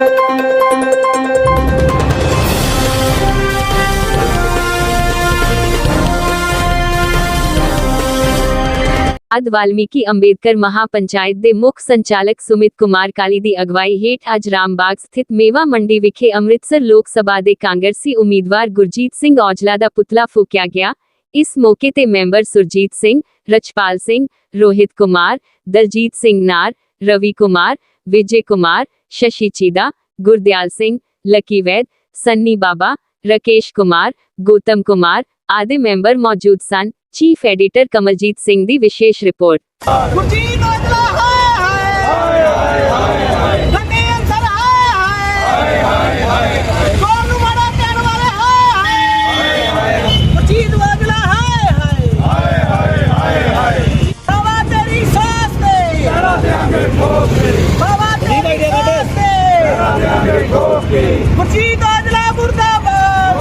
ਅੱਜ ਵਾਲਮੀਕੀ ਅੰਬੇਦਕਰ ਮਹਾਪੰਚਾਇਤ ਦੇ ਮੁੱਖ ਸੰਚਾਲਕ ਸੁਮਿਤ ਕੁਮਾਰ ਕਾਲੀ ਦੀ ਅਗਵਾਈ ਹੇਠ ਅੱਜ ਰਾਮਬਾਗ ਸਥਿਤ ਮੇਵਾ ਮੰਡੀ ਵਿਖੇ ਅੰਮ੍ਰਿਤਸਰ ਲੋਕ ਸਭਾ ਦੇ ਕਾਂਗਰਸੀ ਉਮੀਦਵਾਰ ਗੁਰਜੀਤ ਸਿੰਘ ਔਜਲਾ ਦਾ ਪੁਤਲਾ ਫੂਕਿਆ ਗਿਆ ਇਸ ਮੌਕੇ ਤੇ ਮੈਂਬਰ ਸੁਰਜੀਤ ਸਿੰਘ ਰਚਪਾਲ ਸਿੰਘ ਰੋਹਿਤ ਕੁਮਾਰ ਦਲਜੀਤ ਸਿੰਘ ਨਾਰ ਰਵੀ ਕੁਮਾਰ ਵਿਜੇ ਕੁਮਾਰ ਸ਼ਸ਼ੀ ਚੀਦਾ ਗੁਰਦਿਆਲ ਸਿੰਘ ਲੱਕੀ ਵੈਦ ਸੰਨੀ ਬਾਬਾ ਰਕੇਸ਼ ਕੁਮਾਰ ਗੌਤਮ ਕੁਮਾਰ ਆਦਿ ਮੈਂਬਰ ਮੌਜੂਦ ਸਨ ਚੀਫ ਐਡੀਟਰ ਕਮਲਜੀਤ ਸਿੰਘ ਦੀ ਵਿਸ਼ੇਸ਼ ਰਿਪੋਰਟ ਗੁਰਜੀਤ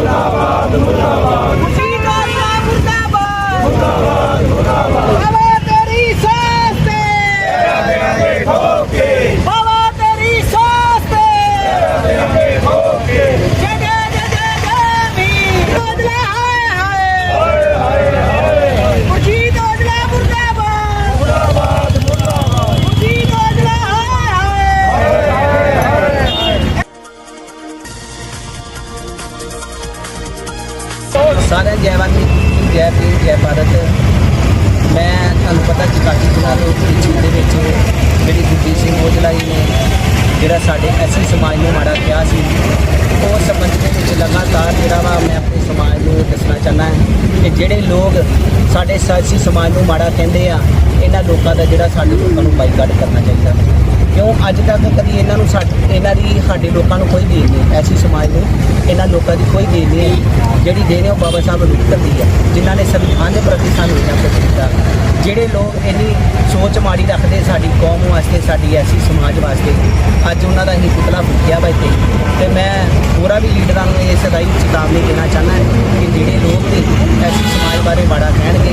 ਮੁਰਦਾਬਾਦ ਮੁਰਦਾਬਾਦ। ਮੁਰਦਾਬਾਦ ਗੁਰਜੀਤ ਔਜਲਾ ਮੁਰਦਾਬਾਦ। ਮੁਰਦਾਬਾਦ ਮੁਰਦਾਬਾਦ ਤੇਰੀ ਸਾਸ ਤੇ। ਤੇਰਾ ਦੇਾਂਗੇ ਠੋਕ ਕੇ ਬਾਬਾ ਤੇਰੀ ਸਾਸ ਤੇ। ਤੇਰਾ ਦੇਾਂਗੇ ਠੋਕ ਕੇ ਜੈ ਜੈ ਜੈ ਜੈ ਜੈ ਵੀਰ ਔਜਲਾ ਹਾਏ ਹਾਏ। ਗੁਰਜੀਤ ਔਜਲਾ ਮੁਰਦਾਬਾਦ। ਮੁਰਦਾਬਾਦ ਮੁਰਦਾਬਾਦ ਗੁਰਜੀਤ ਔਜਲਾ ਹਾਏ ਹਾਏ। ਸਾਰਿਆਂ ਨੂੰ ਜੈ ਵਾਲਮੀਕੀ ਜੈ ਭੀਮ, ਜੈ ਭਾਰਤ। ਮੈਂ ਤੁਹਾਨੂੰ ਪਤਾ ਚਕਾਟੀ ਜ਼ਿਲ੍ਹਾ ਦੇ ਉੱਤੇ ਦੇ ਵਿੱਚ ਜਿਹੜੀ ਗੁਰਜੀਤ ਸਿੰਘ ਔਜਲਾ ਜੀ ਨੇ ਜਿਹੜਾ ਸਾਡੇ ਐਸੀ ਸਮਾਜ ਨੂੰ ਮਾੜਾ ਕਿਹਾ ਸੀ ਉਸ ਸੰਬੰਧ ਦੇ ਵਿੱਚ ਲਗਾਤਾਰ ਜਿਹੜਾ ਵਾ ਮੈਂ ਆਪਣੇ ਸਮਾਜ ਨੂੰ ਚਾਹੁੰਦਾ ਹਾਂ ਕਿ ਜਿਹੜੇ ਲੋਕ ਸਾਡੇ ਸਿਆਸੀ ਸਮਾਜ ਨੂੰ ਮਾੜਾ ਕਹਿੰਦੇ ਆ, ਇਹਨਾਂ ਲੋਕਾਂ ਦਾ ਜਿਹੜਾ ਸਾਡੇ ਲੋਕਾਂ ਨੂੰ ਬਾਈਕਾਟ ਕਰਨਾ ਚਾਹੀਦਾ ਕਿਉਂ? ਅੱਜ ਤੱਕ ਕਦੀ ਇਹਨਾਂ ਨੂੰ ਸਾਡੇ ਇਹਨਾਂ ਦੀ ਸਾਡੇ ਲੋਕਾਂ ਨੂੰ ਕੋਈ ਦੇਣ ਨਹੀਂ, ਐਸੀ ਸਮਾਜ ਨੂੰ ਇਹਨਾਂ ਲੋਕਾਂ ਦੀ ਕੋਈ ਦੇਣ ਨਹੀਂ ਹੈ ਜਿਹੜੀ ਦੇਣ ਹੈ ਉਹ ਬਾਬਾ ਸਾਹਿਬ ਨੂੰ ਦੀ ਹੈ, ਜਿਨ੍ਹਾਂ ਨੇ ਸੰਵਿਧਾਨ ਦੇ ਪ੍ਰਤੀ ਸਾਨੂੰ ਇਹਨਾਂ ਕੁਝ ਦਿੱਤਾ। ਜਿਹੜੇ ਲੋਕ ਇੰਨੀ ਸੋਚ ਮਾੜੀ ਰੱਖਦੇ ਸਾਡੀ ਕੌਮ ਵਾਸਤੇ, ਸਾਡੀ ਐਸੀ ਸਮਾਜ ਵਾਸਤੇ, ਅੱਜ ਉਹਨਾਂ ਦਾ ਹੀ ਪੁਤਲਾ ਫੂਕਿਆ ਵਾ ਇੱਥੇ ਤੇ ਮੈਂ ਹੋਰਾਂ ਵੀ ਲੀਡਰਾਂ ਨੂੰ ਇਹ ਸਦਾਈ ਚੇਤਾਵਨੀ ਦੇਣਾ ਚਾਹੁੰਦਾ ਕਿ ਜਿਹੜੇ ਲੋਕ ਵੀ ਐਸੀ ਸਮਾਜ ਬਾਰੇ ਮਾੜਾ ਕਹਿਣਗੇ,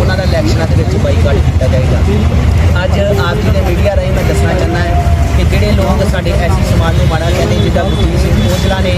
ਉਹਨਾਂ ਦਾ ਇਲੈਕਸ਼ਨਾਂ ਦੇ ਵਿੱਚ ਬਾਈਕਾਟ ਕੀਤਾ ਜਾਏਗਾ। ਅੱਜ ਆਪ ਜੀ ਦੇ ਮੀਡੀਆ ਰਾਹੀਂ ਮੈਂ ਦੱਸਣਾ ਚਾਹੁੰਦਾ ਹਾਂ ਕਿ ਜਿਹੜੇ ਲੋਕ ਸਾਡੇ ਐਸੀ ਸਮਾਜ ਨੂੰ ਮਾੜਾ ਕਹਿੰਦੇ, ਜਿੱਦਾਂ ਗੁਰਜੀਤ ਸਿੰਘ ਔਜਲਾ ਨੇ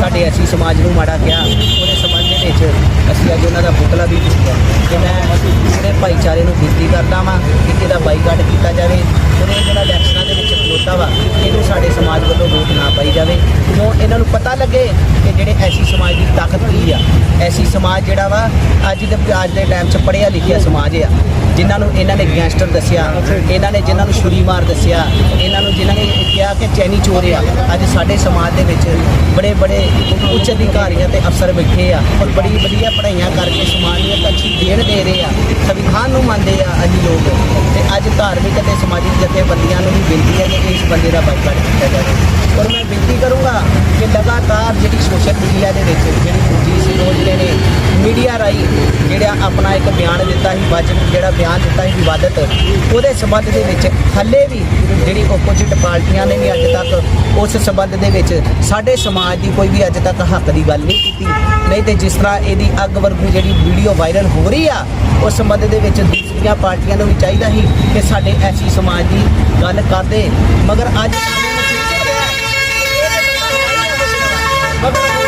ਸਾਡੇ ਐਸੀ ਸਮਾਜ ਨੂੰ ਮਾੜਾ ਕਿਹਾ, ਉਹਦੇ ਸੰਬੰਧ ਦੇ ਵਿੱਚ ਅਸੀਂ ਅੱਜ ਉਹਨਾਂ ਦਾ ਪੁਤਲਾ ਵੀ ਚੁੱਕਿਆ ਤੇ ਮੈਂ ਜਿਹੜੇ ਭਾਈਚਾਰੇ ਨੂੰ ਬੇਨਤੀ ਕਰਦਾ ਵਾਂ ਕਿ ਇਹਦਾ ਬਾਈਕਾਟ ਕੀਤਾ ਜਾਵੇ ਉਹਨੇ ਜਿਹੜਾ ਇਲੈਕਸ਼ਨਾਂ ਦੇ ਵਿੱਚ ਖਲੋਤਾ ਵਾ, ਇਹਨੂੰ ਸਾਡੇ ਸਮਾਜ ਵੱਲੋਂ ਵੋਟ ਨਾ ਪਾਈ ਜਾਵੇ। ਕਿਉਂ ਇਹਨਾਂ ਨੂੰ ਪਤਾ ਲੱਗੇ ਕਿ ਜਿਹੜੇ ਐਸੀ ਸਮਾਜ ਦੀ ਤਾਕਤ ਕੀ ਆ। ਐਸੀ ਸਮਾਜ ਜਿਹੜਾ ਵਾ, ਅੱਜ ਦੇ ਅੱਜ ਦੇ ਟਾਈਮ 'ਚ ਪੜ੍ਹਿਆ ਲਿਖਿਆ ਸਮਾਜ ਆ। ਜਿਨ੍ਹਾਂ ਨੂੰ ਇਹਨਾਂ ਨੇ ਗੈਂਗਸਟਰ ਦੱਸਿਆ, ਇਹਨਾਂ ਨੇ ਜਿਨ੍ਹਾਂ ਨੂੰ ਛੁਰੀ ਮਾਰ ਦੱਸਿਆ, ਇਹਨਾਂ ਨੂੰ ਜਿਨ੍ਹਾਂ ਨੇ ਕਿਹਾ ਕਿ ਚੈਨੀ ਚੋਰ ਆ। ਅੱਜ ਸਾਡੇ ਸਮਾਜ ਦੇ ਵਿੱਚ ਬੜੇ ਬੜੇ ਉੱਚ ਅਧਿਕਾਰੀਆਂ ਤੇ ਅਫਸਰ ਬੈਠੇ ਆ ਔਰ ਬੜੀ ਵਧੀਆ ਪੜ੍ਹਾਈਆਂ ਕਰਕੇ ਸਮਾਜ ਨੂੰ ਇੱਕ ਅੱਛੀ ਦੇਣ ਦੇ ਰਹੇ ਆ। ਸੰਵਿਧਾਨ ਨੂੰ ਮੰਨਦੇ ਆ ਅੱਜ ਲੋਕ। ਅੱਜ ਧਾਰਮਿਕ ਅਤੇ ਸਮਾਜਿਕ ਜਥੇਬੰਦੀਆਂ ਨੂੰ ਵੀ ਬੇਨਤੀ ਹੈ ਕਿ ਇਸ ਬੰਦੇ ਦਾ ਬਾਈਕਾਟ ਕੀਤਾ ਜਾਵੇ। ਔਰ ਮੈਂ ਬੇਨਤੀ ਕਰੂੰਗਾ ਕਿ ਲਗਾਤਾਰ ਜਿਹੜੀ ਸੋਸ਼ਲ ਮੀਡੀਆ ਦੇ ਵਿੱਚ ਜਿਹੜੀ ਗੁਰਜੀਤ ਸਿੰਘ ਔਜਲੇ ਨੇ ਮੀਡੀਆ ਰਾਹੀਂ ਜਿਹੜਾ ਆਪਣਾ ਇੱਕ ਬਿਆਨ ਦਿੱਤਾ ਸੀ ਵਚਨ ਜਿਹੜਾ ਬਿਆਨ ਦਿੱਤਾ ਸੀ ਵਿਵਾਦਤ, ਉਹਦੇ ਸੰਬੰਧ ਦੇ ਵਿੱਚ ਹੱਲੇ ਵੀ ਜਿਹੜੀ ਆਪੋਜੀਟ ਪਾਰਟੀਆਂ ਨੇ ਵੀ ਅੱਜ ਤੱਕ ਉਸ ਸੰਬੰਧ ਦੇ ਵਿੱਚ ਸਾਡੇ ਸਮਾਜ ਦੀ ਕੋਈ ਵੀ ਅੱਜ ਤੱਕ ਹੱਕ ਦੀ ਗੱਲ ਨਹੀਂ ਕੀਤੀ। ਨਹੀਂ ਤੇ ਜਿਸ ਤਰ੍ਹਾਂ ਇਹਦੀ ਅੱਗ ਵਰਗੂ ਜਿਹੜੀ ਵੀਡੀਓ ਵਾਇਰਲ ਹੋ ਰਹੀ ਆ, ਉਸ ਸੰਬੰਧ ਦੇ ਵਿੱਚ ਦੂਸਰੀਆਂ ਪਾਰਟੀਆਂ ਨੂੰ ਵੀ ਚਾਹੀਦਾ ਸੀ ਕਿ ਸਾਡੇ ਐਸੀ ਸਮਾਜ ਦੀ ਗੱਲ ਕਰਦੇ। ਮਗਰ ਅੱਜ ਮਗਰ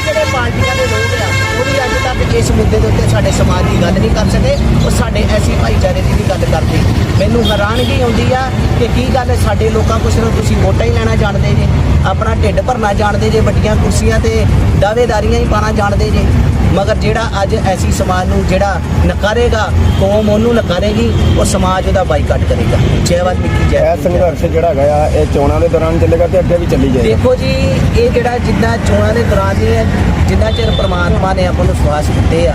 ਵੀ ਜਿਹੜੇ ਪਾਰਟੀਆਂ ਦੇ ਲੋਕ ਆ, ਉਹ ਵੀ ਅੱਜ ਤੱਕ ਇਸ ਮੁੱਦੇ ਦੇ ਉੱਤੇ ਸਾਡੇ ਸਮਾਜ ਦੀ ਗੱਲ ਨਹੀਂ ਕਰ ਸਕੇ ਉਹ ਸਾਡੇ ਐਸੀ ਭਾਈਚਾਰੇ ਦੀ ਵੀ ਗੱਲ ਕਰਦੇ। ਮੈਨੂੰ ਹੈਰਾਨਗੀ ਆਉਂਦੀ ਆ ਕਿ ਕੀ ਗੱਲ ਸਾਡੇ ਲੋਕਾਂ ਕੋਲ ਸਿਰਫ ਤੁਸੀਂ ਵੋਟਾਂ ਹੀ ਲੈਣਾ ਜਾਣਦੇ ਜੇ, ਆਪਣਾ ਢਿੱਡ ਭਰਨਾ ਜਾਣਦੇ ਜੇ, ਵੱਡੀਆਂ ਕੁਰਸੀਆਂ ਤੇ ਦਾਅਵੇਦਾਰੀਆਂ ਹੀ ਪਾਣਾ ਜਾਣਦੇ ਜੇ। ਮਗਰ ਜਿਹੜਾ ਅੱਜ ਐਸੀ ਸਮਾਜ ਨੂੰ ਜਿਹੜਾ ਨਕਾਰੇਗਾ ਕੌਮ ਉਹਨੂੰ ਨਕਾਰੇਗੀ ਉਹ ਸਮਾਜ ਉਹਦਾ ਬਾਈਕਾਟ ਕਰੇਗਾ। ਜੈ ਵਾਲਮੀਕੀ ਜੈ। ਇਹ ਸੰਘਰਸ਼ ਜਿਹੜਾ ਹੈਗਾ ਆ ਇਹ ਚੋਣਾਂ ਦੇ ਦੌਰਾਨ ਚੱਲੇਗਾ ਤੇ ਅੱਗੇ ਵੀ ਚੱਲੀ ਜਾਏਗਾ। ਦੇਖੋ ਜੀ ਇਹ ਜਿਹੜਾ ਜਿੱਦਾਂ ਚੋਣਾਂ ਦੇ ਦੌਰਾਨ ਨਹੀਂ ਹੈ ਜਿੰਨਾ ਚਿਰ ਪ੍ਰਮਾਤਮਾ ਨੇ ਆਪਾਂ ਨੂੰ ਸਵਾਸ ਦਿੱਤੇ ਆ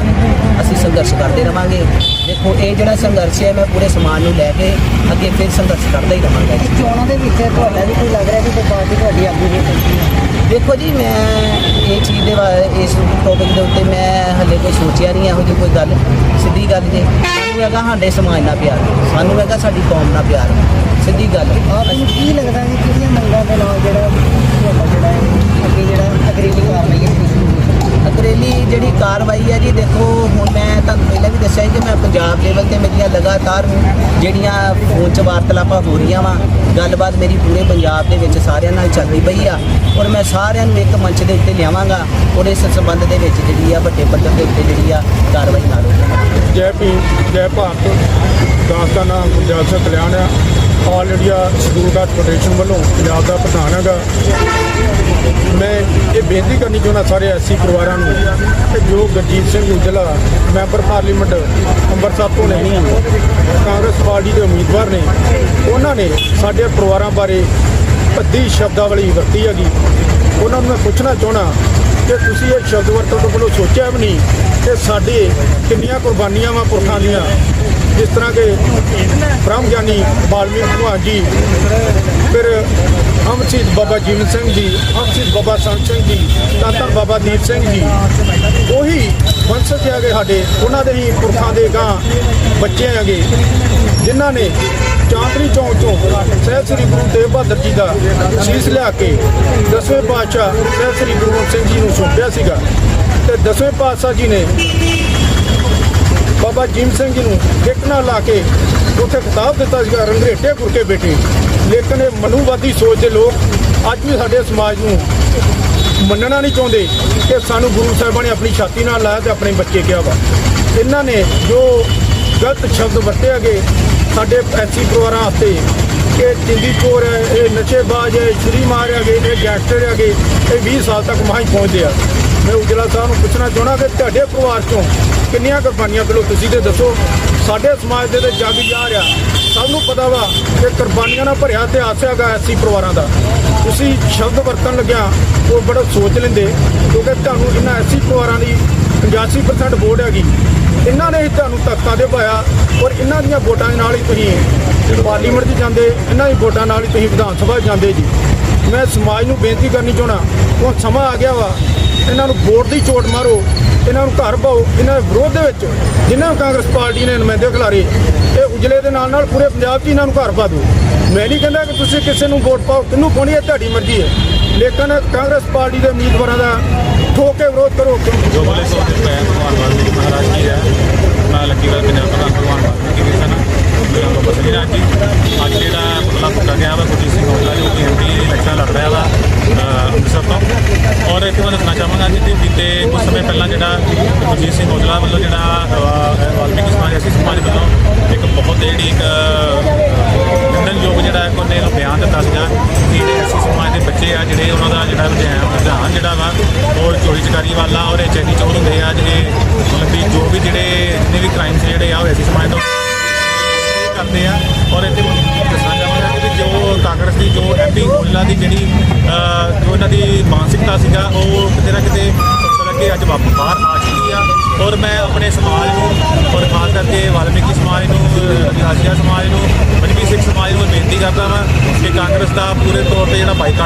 ਅਸੀਂ ਸੰਘਰਸ਼ ਕਰਦੇ ਰਵਾਂਗੇ। ਦੇਖੋ ਇਹ ਜਿਹੜਾ ਸੰਘਰਸ਼ ਹੈ ਮੈਂ ਪੂਰੇ ਸਮਾਜ ਨੂੰ ਲੈ ਕੇ ਅੱਗੇ ਫਿਰ ਸੰਘਰਸ਼ ਕਰਦਾ ਹੀ ਰਵਾਂਗਾ ਜੀ। ਚੋਣਾਂ ਦੇ ਵਿੱਚ ਤੁਹਾਡਾ ਵੀ ਕੋਈ ਲੱਗ ਰਿਹਾ ਕਿ ਕੋਈ ਪਾਰਟੀ ਤੁਹਾਡੀ ਸਕਦੀ ਹੈ? ਦੇਖੋ ਜੀ ਮੈਂ ਇਹ ਚੀਜ਼ ਦੇ ਬਾਰੇ ਇਸ ਟੌਪਿਕ ਦੇ ਉੱਤੇ ਮੈਂ ਮੈਂ ਹਲੇ ਕੋਈ ਸੋਚਿਆ ਨਹੀਂ, ਇਹੋ ਜਿਹੀ ਕੋਈ ਗੱਲ, ਸਿੱਧੀ ਗੱਲ ਜੇ। ਸਾਨੂੰ ਹੈਗਾ ਸਾਡੇ ਸਮਾਜ ਨਾਲ ਪਿਆਰ। ਸਾਨੂੰ ਹੈਗਾ ਸਾਡੀ ਕੌਮ ਨਾਲ ਪਿਆਰ। ਸਿੱਧੀ ਗੱਲ। ਆਪ ਨੂੰ ਕੀ ਲੱਗਦਾ ਕਿ ਕਿਹੜੀਆਂ ਮੰਗਾਂ ਦੇ ਨਾਲ ਜਿਹੜਾ ਤੁਹਾਡਾ ਜਿਹੜਾ ਹੈ ਅੱਗੇ ਜਿਹੜਾ ਅਗਰੇਲੀ ਕਾਰਵਾਈ ਹੈ ਅਗਰੇਲੀ ਜਿਹੜੀ ਕਾਰਵਾਈ ਹੈ ਜੀ, ਦੇਖੋ, ਹੁਣ ਮੈਂ ਤੁਹਾਨੂੰ ਪਹਿਲਾਂ ਵੀ ਦੱਸਿਆ ਕਿ ਮੈਂ ਪੰਜਾਬ ਲੈਵਲ ਤੇ ਮੇਰੀਆਂ ਲਗਾਤਾਰ ਜਿਹੜੀਆਂ ਫੋਨ 'ਚ ਵਾਰਤਾਲਾਪਾਂ ਹੋ ਰਹੀਆਂ ਵਾ, ਗੱਲਬਾਤ ਮੇਰੀ ਪੂਰੇ ਪੰਜਾਬ ਦੇ ਵਿੱਚ ਸਾਰਿਆਂ ਨਾਲ ਚੱਲਦੀ ਪਈ ਆ ਔਰ ਮੈਂ ਸਾਰਿਆਂ ਨੂੰ ਇੱਕ ਮੰਚ ਦੇ ਉੱਤੇ ਲਿਆਵਾਂਗਾ ਔਰ ਇਸ ਸੰਬੰਧ ਦੇ ਵਿੱਚ ਜਿਹੜੀ ਆ ਵੱਡੇ ਪੱਧਰ ਦੇ ਉੱਤੇ ਜਿਹੜੀ ਆ ਕਾਰਵਾਈ ਨਾਲ ਹੋਵੇਗੀ ਜੈ ਭੀਮ, ਜੈ ਭਾਰਤ, ਦਾਸ ਦਾ ਨਾਮ ਪੰਜਾਬ ਸੇ ਕਲਿਆਣ ਆ। All India scheduled caste federation ਵੱਲੋਂ ਪੰਜਾਬ ਦਾ ਪ੍ਰਧਾਨ ਹੈਗਾ। ਮੈਂ ਇਹ ਬੇਨਤੀ ਕਰਨੀ ਚਾਹੁੰਦਾ ਸਾਰੇ ਐਸੀ ਪਰਿਵਾਰਾਂ ਨੂੰ ਕਿ ਜੋ ਗੁਰਜੀਤ ਸਿੰਘ ਉਜਲਾ, ਮੈਂਬਰ ਪਾਰਲੀਮੈਂਟ, ਅੰਮ੍ਰਿਤਸਰ ਤੋਂ ਨਹੀਂ ਕਾਂਗਰਸ ਪਾਰਟੀ ਦੇ ਉਮੀਦਵਾਰ ਨੇ, ਉਹਨਾਂ ਨੇ ਸਾਡੇ ਪਰਿਵਾਰਾਂ ਬਾਰੇ ਭੱਦੀ ਸ਼ਬਦਾਵਲੀ ਵਰਤੀ ਹੈਗੀ। ਉਹਨਾਂ ਨੂੰ ਮੈਂ ਪੁੱਛਣਾ ਚਾਹਣਾ ਕਿ ਤੁਸੀਂ ਇਹ ਸ਼ਬਦ ਵਰਤੋਂ ਤੋਂ ਪਹਿਲਾਂ ਸੋਚਿਆ ਵੀ ਨਹੀਂ ਕਿ ਸਾਡੇ ਕਿੰਨੀਆਂ ਕੁਰਬਾਨੀਆਂ ਵਾ ਪੁਰਖਾਂ ਦੀਆਂ, ਜਿਸ ਤਰ੍ਹਾਂ ਕਿ ਬ੍ਰਹਮ ਗਿਆਨੀ ਬਾਲਮੀਕ ਭਗਵਾਨ ਜੀ, ਫਿਰ ਅਮਰ ਬਾਬਾ ਜੀਵਨ ਸਿੰਘ ਜੀ ਅਮਰ ਬਾਬਾ ਸੰਤ ਸਿੰਘ ਜੀ ਧੰਨ ਬਾਬਾ ਦੀਪ ਸਿੰਘ ਜੀ, ਉਹੀ ਵੰਸ਼ਜ ਹੈਗੇ ਸਾਡੇ, ਉਹਨਾਂ ਦੇ ਹੀ ਪੁਰਖਾਂ ਦੇ ਗਾਂ ਬੱਚੇ ਹੈਗੇ ਜਿਨ੍ਹਾਂ ਨੇ ਚਾਂਦਨੀ ਚੌਂਕ ਤੋਂ ਸਹਿਬ ਸ੍ਰੀ ਗੁਰੂ ਤੇਗ ਬਹਾਦਰ ਜੀ ਦਾ ਸ਼ੀਸ਼ ਲਿਆ ਕੇ ਦਸਵੇਂ ਪਾਤਸ਼ਾਹ ਸਹਿਬ ਸ੍ਰੀ ਗੁਰੂ ਗੋਬਿੰਦ ਸਿੰਘ ਜੀ ਨੂੰ ਸੌਂਪਿਆ ਸੀਗਾ। ਤੇ ਦਸਵੇਂ ਪਾਤਸ਼ਾਹ ਜੀ ਨੇ ਬਾਬਾ ਜੀਮ ਸਿੰਘ ਜੀ ਨੂੰ ਇੱਕ ਨਾਲ ਲਾ ਕੇ ਉੱਥੇ ਖਿਤਾਬ ਦਿੱਤਾ ਸੀਗਾ, ਰੰਗਰੇਟੇ ਗੁਰਕੇ ਬੇਟੇ ਲੇਕਿਨ ਇਹ ਮਨੂਵਾਦੀ ਸੋਚ ਦੇ ਲੋਕ ਅੱਜ ਵੀ ਸਾਡੇ ਸਮਾਜ ਨੂੰ ਮੰਨਣਾ ਨਹੀਂ ਚਾਹੁੰਦੇ ਕਿ ਸਾਨੂੰ ਗੁਰੂ ਸਾਹਿਬਾਂ ਨੇ ਆਪਣੀ ਛਾਤੀ ਨਾਲ ਲਾਇਆ ਤੇ ਆਪਣੇ ਬੱਚੇ ਕਿਹਾ ਵਾ। ਇਹਨਾਂ ਨੇ ਜੋ ਗਲਤ ਸ਼ਬਦ ਵਰਤੇ ਹੈਗੇ ਸਾਡੇ ਐਸੀ ਪਰਿਵਾਰਾਂ ਵਾਸਤੇ ਕਿ ਚਿੰਦੀ ਚੋਰ ਹੈ, ਇਹ ਨਸ਼ੇਬਾਜ਼ ਹੈ ਛੁਰੀ ਮਾਰ ਹੈਗੇ ਇਹ ਗੈਂਗਸਟਰ ਹੈਗੇ ਇਹ 20 ਸਾਲ ਤੱਕ ਮਾਹੀ ਪਹੁੰਚਦੇ ਆ। ਮੈਂ ਉਜਲਾ ਸਾਹਿਬ ਨੂੰ ਪੁੱਛਣਾ ਚਾਹਣਾ ਕਿ ਤੁਹਾਡੇ ਪਰਿਵਾਰ ਚੋਂ ਕਿੰਨੀਆਂ ਕੁਰਬਾਨੀਆਂ ਪਹਿਲਾਂ ਤੁਸੀਂ ਤੇ ਦੱਸੋ, ਸਾਡੇ ਸਮਾਜ ਦੇ ਤੇ ਜੱਗ ਜਾ ਰਿਹਾ। ਸਭ ਨੂੰ ਪਤਾ ਵਾ ਕਿ ਕੁਰਬਾਨੀਆਂ ਨਾਲ ਭਰਿਆ ਇਤਿਹਾਸ ਹੈਗਾ ਐਸੀ ਪਰਿਵਾਰਾਂ ਦਾ। ਤੁਸੀਂ ਸ਼ਬਦ ਵਰਤਣ ਲੱਗਿਆ ਉਹ ਬੜਾ ਸੋਚ ਲੈਂਦੇ, ਕਿਉਂਕਿ ਤੁਹਾਨੂੰ ਇਹਨਾਂ ਐਸੀ ਪਰਿਵਾਰਾਂ ਦੀ 85% ਵੋਟ ਹੈਗੀ। ਇਹਨਾਂ ਨੇ ਤੁਹਾਨੂੰ ਤਖਤਾਂ ਦੇ ਪਾਇਆ ਔਰ ਇਹਨਾਂ ਦੀਆਂ ਵੋਟਾਂ ਦੇ ਨਾਲ ਹੀ ਤੁਸੀਂ ਪਾਰਲੀਮੈਂਟ 'ਚ ਜਾਂਦੇ, ਇਹਨਾਂ ਦੀ ਵੋਟਾਂ ਨਾਲ ਹੀ ਤੁਸੀਂ ਵਿਧਾਨ ਸਭਾ 'ਚ ਜਾਂਦੇ ਜੀ। ਮੈਂ ਸਮਾਜ ਨੂੰ ਬੇਨਤੀ ਕਰਨੀ ਚਾਹਣਾ ਉਹ ਸਮਾਂ ਆ ਗਿਆ ਵਾ, ਇਹਨਾਂ ਨੂੰ ਵੋਟ ਦੀ ਚੋਟ ਮਾਰੋ, ਇਹਨਾਂ ਨੂੰ ਘਰ ਪਾਓ, ਇਹਨਾਂ ਦੇ ਵਿਰੋਧ ਦੇ ਵਿੱਚ ਜਿਨ੍ਹਾਂ ਨੂੰ ਕਾਂਗਰਸ ਪਾਰਟੀ ਨੇ ਨੁਮਾਇੰਦੇ ਖਿਲਾਰੇ, ਇਹ ਉਜਲੇ ਦੇ ਨਾਲ ਨਾਲ ਪੂਰੇ ਪੰਜਾਬ 'ਚ ਇਹਨਾਂ ਨੂੰ ਘਰ ਪਾ ਦਿਓ। ਮੈਂ ਨਹੀਂ ਕਹਿੰਦਾ ਕਿ ਤੁਸੀਂ ਕਿਸੇ ਨੂੰ ਵੋਟ ਪਾਓ ਕਿਹਨੂੰ ਪਾਉਣੀ ਹੈ, ਤੁਹਾਡੀ ਮਰਜ਼ੀ ਹੈ। ਲੇਕਿਨ ਕਾਂਗਰਸ ਪਾਰਟੀ ਦੇ ਉਮੀਦਵਾਰਾਂ ਦਾ ਠੋਕ ਕੇ ਵਿਰੋਧ ਕਰੋ। ਜੋ ਬੋਲੇ ਸੋ ਤੇ ਮੈਂ ਭਗਵਾਨ ਮਹਾਰਾਜ ਜੀ ਹੈ ਮੈਂ ਲੱਕੀ ਵਾਲ ਪੰਜਾਬ ਪ੍ਰਧਾਨ ਭਗਵਾਨ ਵਾਲਮੀਕੀ ਜੀ ਮੇਰਾ ਬਾਬਾ ਸ੍ਰੀ ਰਾਜ ਜੀ ਅੱਜ ਜਿਹੜਾ ਪਤਲਾ ਫੁੱਟਾ ਗਿਆ ਵਾ ਗੁਰਜੀਤ ਸਿੰਘ ਔਜਲਾ ਜੋ ਕਿ ਐਮਪੀ ਇਲੈਕਸ਼ਨ ਲੜ ਰਿਹਾ ਵਾ ਅੰਮ੍ਰਿਤਸਰ ਤੋਂ। ਔਰ ਇੱਥੇ ਮੈਂ ਦੱਸਣਾ ਚਾਹਾਂਗਾ ਕਿ ਬੀਤੇ ਕੁਝ ਸਮੇਂ ਪਹਿਲਾਂ ਜਿਹੜਾ ਗੁਰਜੀਤ ਸਿੰਘ ਔਜਲਾ ਵੱਲੋਂ ਜਿਹੜਾ ਅਹ, ਸਮਾਜ ਅਸੀਂ ਸਮਾਜ ਵੱਲੋਂ ਇੱਕ ਬਹੁਤ ਜਿਹੜੀ ਇੱਕ ਨਿੰਦਣਯੋਗ ਜਿਹੜਾ ਹੈ ਉਹਨੇ ਬਿਆਨ ਦਿੱਤਾ ਸੀਗਾ ਕਿ ਐਸੀ ਸਮਾਜ ਦੇ ਬੱਚੇ ਆ ਜਿਹੜੇ ਉਹਨਾਂ ਦਾ ਜਿਹੜਾ ਰੁਝਾਨ ਰੁਝਾਨ ਜਿਹੜਾ ਵਾ ਉਹ ਚੋਰੀ ਚਕਾਰੀ ਵਾਲਾ ਔਰ ਇਹ ਚੈਨੀ ਚੋਰ ਹੁੰਦੇ ਆ ਜਿਹੜੇ ਮਤਲਬ ਕਿ ਜੋ ਵੀ ਜਿਹੜੇ ਜਿੰਨੇ ਵੀ ਕ੍ਰਾਈਮਸ ਜਿਹੜੇ ਆ ਉਹ ਐਸੀ ਸਮਾਜ ਤੋਂ ਕਰਦੇ ਆ ਔਰ ਇੱਥੇ ਦੱਸਣਾ ਚਾਹਾਂਗਾ ਕਿ ਜੋ ਕਾਂਗਰਸ ਦੀ ਜੋ ਐਮਪੀ ਗੋਲਾ ਦੀ ਜਿਹੜੀ ਅਹ, ਜੋ ਇਹਨਾਂ ਦੀ ਮਾਨਸਿਕਤਾ ਸੀਗਾ ਉਹ ਕਿਤੇ ਨਾ ਕਿਤੇ ਅਕਸਰ ਅੱਗੇ ਅੱਜ ਵਾਪਸ ਬਾਹਰ ਆ ਚੁੱਕੀ ਆ। ਔਰ ਮੈਂ ਆਪਣੇ ਸਮਾਜ ਨੂੰ ਔਰ ਖਾਸ ਕਰਕੇ ਵਾਲਮੀਕੀ ਸਮਾਜ ਨੂੰ ਅਹ, ਆਸੀਆ ਸਮਾਜ ਨੂੰ ਮਜਬੀ ਸਿੱਖ ਸਮਾਜ ਨੂੰ ਬੇਨਤੀ ਕਰਦਾ ਹਾਂ ਕਿ ਕਾਂਗਰਸ ਦਾ ਪੂਰੇ ਤੌਰ ਤੇ ਜਿਹੜਾ ਬਾਈਕਾਟ